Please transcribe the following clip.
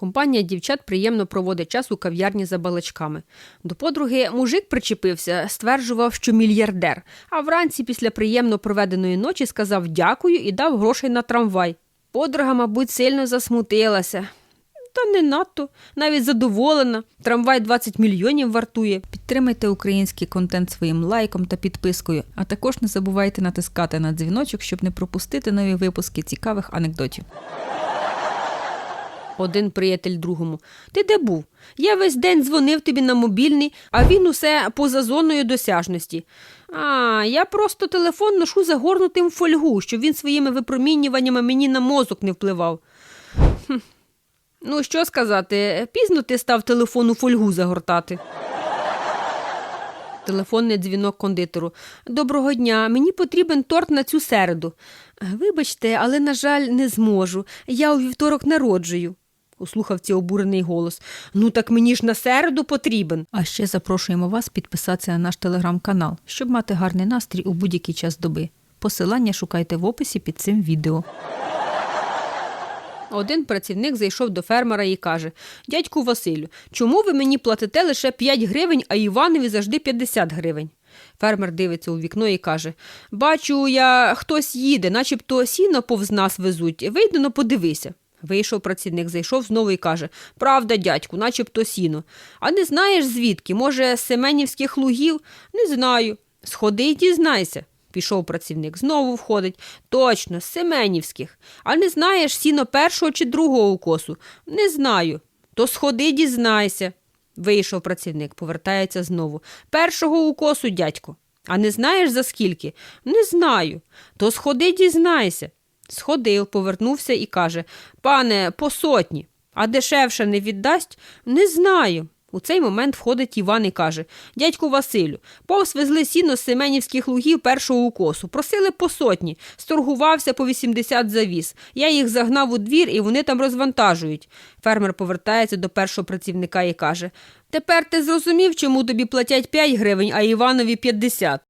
Компанія дівчат приємно проводить час у кав'ярні за балачками. До подруги мужик причепився, стверджував, що мільярдер, а вранці після приємно проведеної ночі сказав дякую і дав грошей на трамвай. Подруга, мабуть, сильно засмутилася. Та не надто, навіть задоволена. Трамвай 20 мільйонів вартує. Підтримайте український контент своїм лайком та підпискою, а також не забувайте натискати на дзвіночок, щоб не пропустити нові випуски цікавих анекдотів. Один приятель другому. Ти де був? Я весь день дзвонив тобі на мобільний, а він усе поза зоною досяжності. А, я просто телефон ношу загорнутим в фольгу, щоб він своїми випромінюваннями мені на мозок не впливав. Хм. Ну, що сказати, пізно ти став телефон у фольгу загортати. Телефонний дзвінок кондитеру. Доброго дня, мені потрібен торт на цю середу. Вибачте, але, на жаль, не зможу. Я у вівторок народжую. У слухавці обурений голос. Ну так мені ж на середу потрібен. А ще запрошуємо вас підписатися на наш телеграм-канал, щоб мати гарний настрій у будь-який час доби. Посилання шукайте в описі під цим відео. Один працівник зайшов до фермера і каже: Дядьку Василю, чому ви мені платите лише 5 гривень, а Іванові завжди 50 гривень? Фермер дивиться у вікно і каже: Бачу, я хтось їде, начебто сіно повз нас везуть. Вийди, но подивися. Вийшов працівник, зайшов знову і каже: Правда, дядьку, начебто сіно. А не знаєш звідки? Може, з Семенівських лугів? Не знаю. Сходи й дізнайся. Пішов працівник, знову входить. Точно, з Семенівських. А не знаєш сіно першого чи другого укосу? Не знаю. То сходи, дізнайся. Вийшов працівник, повертається знову. Першого укосу, дядько. А не знаєш за скільки? Не знаю. То сходи, дізнайся. Сходив, повернувся і каже Пане, по сотні. А дешевше не віддасть? Не знаю. У цей момент входить Іван і каже Дядьку Василю, повз везли сіно з Семенівських лугів першого укосу. Просили по сотні. Сторгувався по 80 завіз. Я їх загнав у двір і вони там розвантажують. Фермер повертається до першого працівника і каже Тепер ти зрозумів, чому тобі платять 5 гривень, а Іванові 50.